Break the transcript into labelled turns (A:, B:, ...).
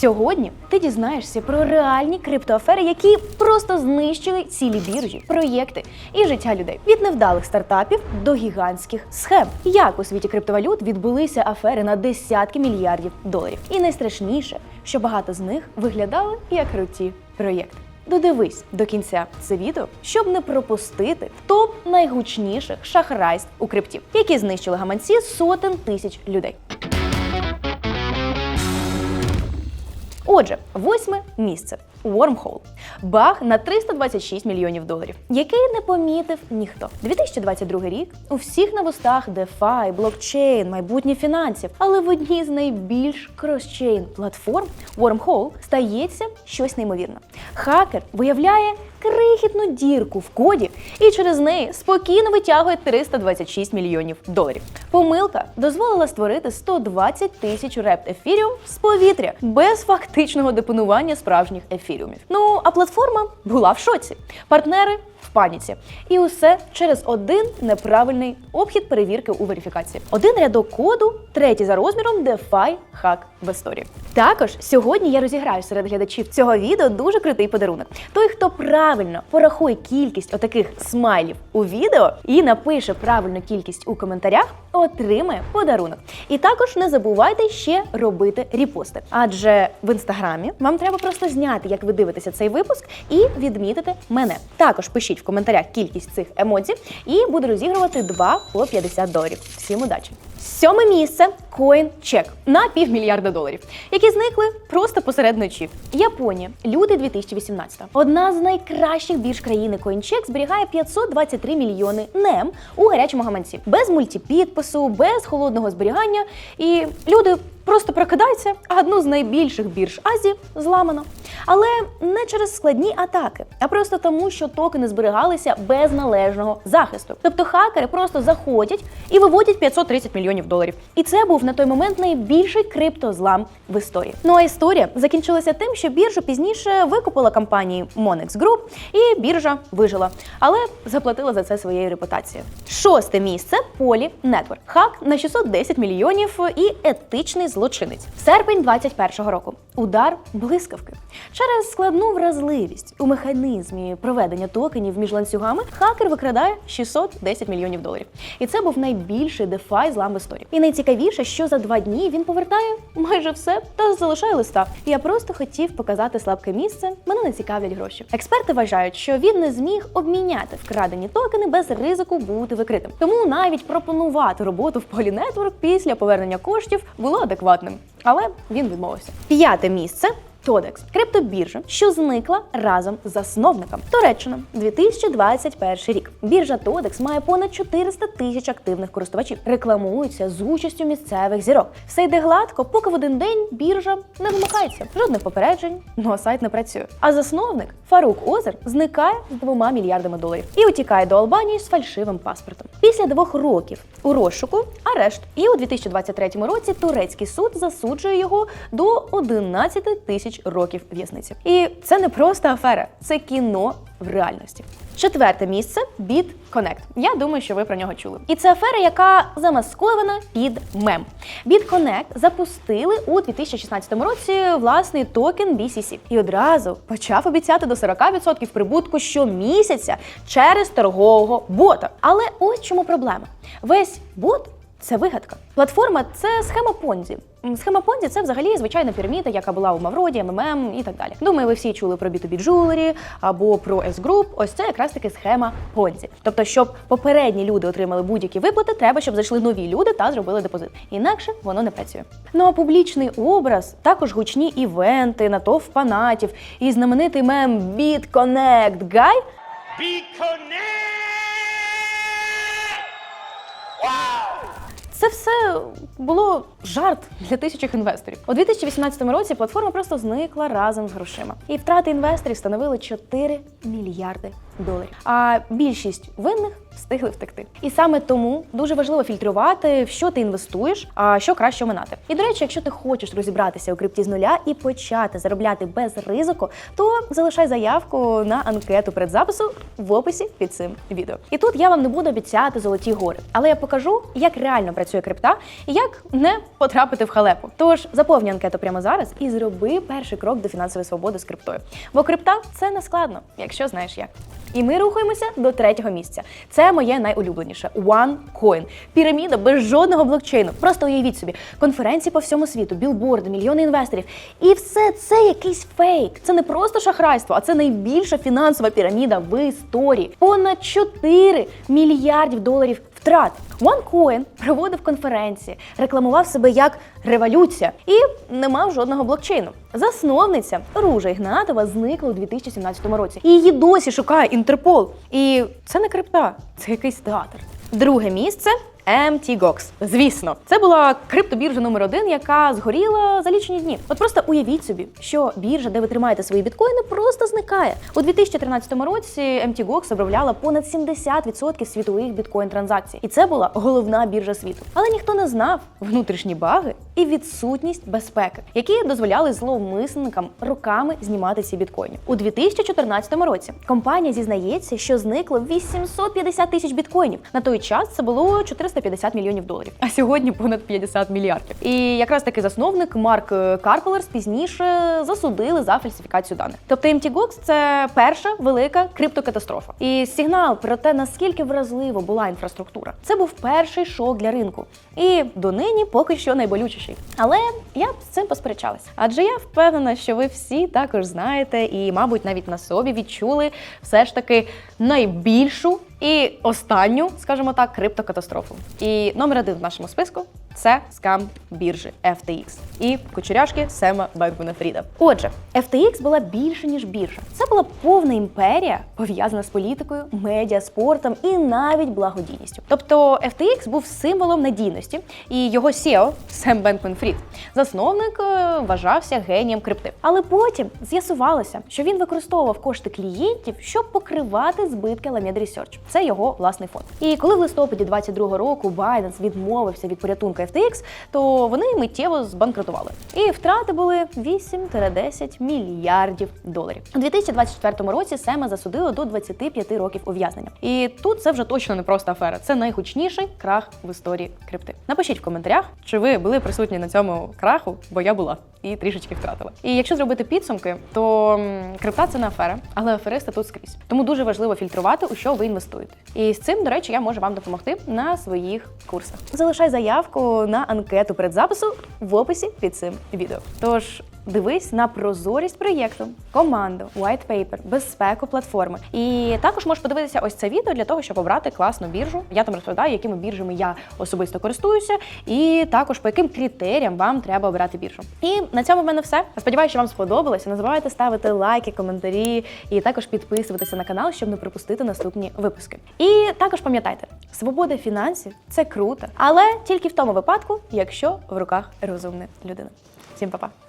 A: Сьогодні ти дізнаєшся про реальні криптоафери, які просто знищили цілі біржі, проєкти і життя людей від невдалих стартапів до гігантських схем. Як у світі криптовалют відбулися афери на десятки мільярдів доларів. І найстрашніше, що багато з них виглядали як круті проєкти. Додивись до кінця це відео, щоб не пропустити топ найгучніших шахрайств у крипті, які знищили гаманці сотень тисяч людей. Отже, восьме місце Wormhole. Баг на 326 мільйонів доларів, який не помітив ніхто. 2022 рік у всіх на вустах DeFi, блокчейн, майбутнє фінансів. Але в одній з найбільш кросчейн платформ Wormhole стається щось неймовірне. Хакер виявляє крихітну дірку в коді і через неї спокійно витягує 326 мільйонів доларів. Помилка дозволила створити 120 тисяч репт ефіріум з повітря без фактичного депонування справжніх ефіріумів. Ну а платформа була в шоці. Партнери в паніці. І усе через один неправильний обхід перевірки у верифікації. Один рядок коду, третій за розміром DeFi хак в історії. Також сьогодні я розіграю серед глядачів цього відео дуже крутий подарунок. Той, хто правильно порахує кількість отаких смайлів у відео і напише правильну кількість у коментарях, отримає подарунок. І також не забувайте ще робити репости. Адже в інстаграмі вам треба просто зняти, як ви дивитеся цей випуск, і відмітити мене. Також пишіть в коментарях кількість цих емодзі, і буду розігрувати два по 50 доларів. Всім удачі! Сьоме місце CoinCheck на півмільярда доларів, які зникли просто посеред ночі. Японія, люди 2018. Одна з найкращих бірж країни CoinCheck зберігає 523 мільйони нем у гарячому гаманці, без мультипідпису, без холодного зберігання. І люди просто прокидаються, а одну з найбільших бірж Азії зламано. Але не через складні атаки, а просто тому, що токени зберігалися без належного захисту. Тобто хакери просто заходять і виводять 530 мільйонів доларів. І це був на той момент найбільший криптозлам в історії. Ну а історія закінчилася тим, що біржу пізніше викупила компанії Monex Group, і біржа вижила, але заплатила за це своєю репутацією. Шосте місце Poly Network. Хак на 610 мільйонів і етичний злочинець. Серпень 21-го року. Удар блискавки. Через складну вразливість у механізмі проведення токенів між ланцюгами хакер викрадає 610 мільйонів доларів. І це був найбільший дефай злам в історії. І найцікавіше, що за два дні він повертає майже все та залишає листа. Я просто хотів показати слабке місце. Мене не цікавлять гроші. Експерти вважають, що він не зміг обміняти вкрадені токени без ризику бути викритим. Тому навіть пропонувати роботу в Poly Network після повернення коштів було адекватним. Але він відмовився. П'яте місце Тодекс криптобіржа, що зникла разом з засновником. Туреччина 2021 рік. Біржа Тодекс має понад 400 тисяч активних користувачів. Рекламується з участю місцевих зірок. Все йде гладко, поки в один день біржа не вимикається. Жодних попереджень, ну а сайт не працює. А засновник Фарук Озер зникає з двома мільярдами доларів і утікає до Албанії з фальшивим паспортом. Після двох років у розшуку арешт. І у 2023 році турецький суд засуджує його до 11 тисяч років в'язниці. І це не просто афера, це кіно в реальності. Четверте місце BitConnect. Я думаю, що ви про нього чули. І це афера, яка замаскована під мем. BitConnect запустили у 2016 році власний токен BCC і одразу почав обіцяти до 40% прибутку щомісяця через торгового бота. Але ось чому проблема: весь бот. Це вигадка. Платформа це схема Понзі. Схема Понзі це взагалі звичайна піраміда, яка була у Мавроді, МММ і так далі. Думаю, ви всі чули про B2B Jewelry або про S-Group. Ось це якраз таки схема Понзі. Тобто, щоб попередні люди отримали будь-які виплати, треба, щоб зайшли нові люди та зробили депозит. Інакше воно не працює. Ну а публічний образ, також гучні івенти, натовп фанатів і знаменитий мем BitConnect Guy
B: Be
A: Це все було жарт для тисячок інвесторів. У 2018 році платформа просто зникла разом з грошима. І втрати інвесторів становили 4 мільярди доларів. А більшість винних встигли втекти. І саме тому дуже важливо фільтрувати, в що ти інвестуєш, а що краще оминати. І до речі, якщо ти хочеш розібратися у крипті з нуля і почати заробляти без ризику, то залишай заявку на анкету предзапису в описі під цим відео. І тут я вам не буду обіцяти золоті гори, але я покажу, як реально працює крипта і як не потрапити в халепу. Тож заповні анкету прямо зараз і зроби перший крок до фінансової свободи з криптою. Бо крипта це не складно, якщо знаєш як. І ми рухаємося до третього місця. Це моє найулюбленіше OneCoin. Піраміда без жодного блокчейну. Просто уявіть собі, конференції по всьому світу, білборди, мільйони інвесторів. І все це якийсь фейк. Це не просто шахрайство, а це найбільша фінансова піраміда в історії. Понад 4 мільярдів доларів втрат. OneCoin проводив конференції, рекламував себе як революція і не мав жодного блокчейну. Засновниця Ружа Ігнатова зникла у 2017 році. Її досі шукає Інтерпол. І це не крипта, це якийсь театр. Друге місце. MTGOX. Звісно, це була криптобіржа номер один, яка згоріла за лічені дні. От просто уявіть собі, що біржа, де ви тримаєте свої біткоїни, просто зникає. У 2013 році MTGOX обробляла понад 70% світових біткоін-транзакцій. І це була головна біржа світу. Але ніхто не знав внутрішні баги і відсутність безпеки, які дозволяли зловмисникам роками знімати ці біткоїни. У 2014 році компанія зізнається, що зникло 850 тисяч біткоїнів. На той час це було 450 мільйонів доларів, а сьогодні понад 50 мільярдів. І якраз таки засновник Марк Карпелерс пізніше засудили за фальсифікацію даних. Тобто MTGOX – це перша велика криптокатастрофа. І сигнал про те, наскільки вразливо була інфраструктура. Це був перший шок для ринку. І донині поки що найболючіший. Але я б з цим посперечалась. Адже я впевнена, що ви всі також знаєте і, мабуть, навіть на собі відчули все ж таки найбільшу і останню, скажімо так, криптокатастрофу. І номер один в нашому списку це скам біржі FTX і кучеряшки Сема Бенкмана Фріда. Отже, FTX була більше ніж біржа. Це була повна імперія, пов'язана з політикою, медіа, спортом і навіть благодійністю. Тобто FTX був символом надійності, і його CEO Сем Бенкман Фрід, засновник, е, вважався генієм крипти. Але потім з'ясувалося, що він використовував кошти клієнтів, щоб покривати збитки Alameda Research. Це його власний фонд. І коли в листопаді 22-го року Байденс відмовився від порятунку FTX, то вони миттєво збанкрутували. І втрати були 8-10 мільярдів доларів. У 2024 році Сема засудили до 25 років ув'язнення. І тут це вже точно не просто афера. Це найгучніший крах в історії крипти. Напишіть в коментарях, чи ви були присутні на цьому краху, бо я була і трішечки втратила. І якщо зробити підсумки, то крипта це не афера, але аферисти тут скрізь. Тому дуже важливо фільтрувати, у що ви інвестуєте. І з цим, до речі, я можу вам допомогти на своїх курсах. Залишай заявку на анкету предзапису в описі під цим відео. Тож дивись на прозорість проєкту, команду, white paper, безпеку платформи. І також можеш подивитися ось це відео для того, щоб обрати класну біржу. Я там розповідаю, якими біржами я особисто користуюся, і також по яким критеріям вам треба обирати біржу. І на цьому в мене все. Сподіваюся, що вам сподобалося. Не забувайте ставити лайки, коментарі і також підписуватися на канал, щоб не пропустити наступні випуски. І також пам'ятайте, свобода фінансів це круто, але тільки в тому випадку, якщо в руках розумна людина. Всім па-па!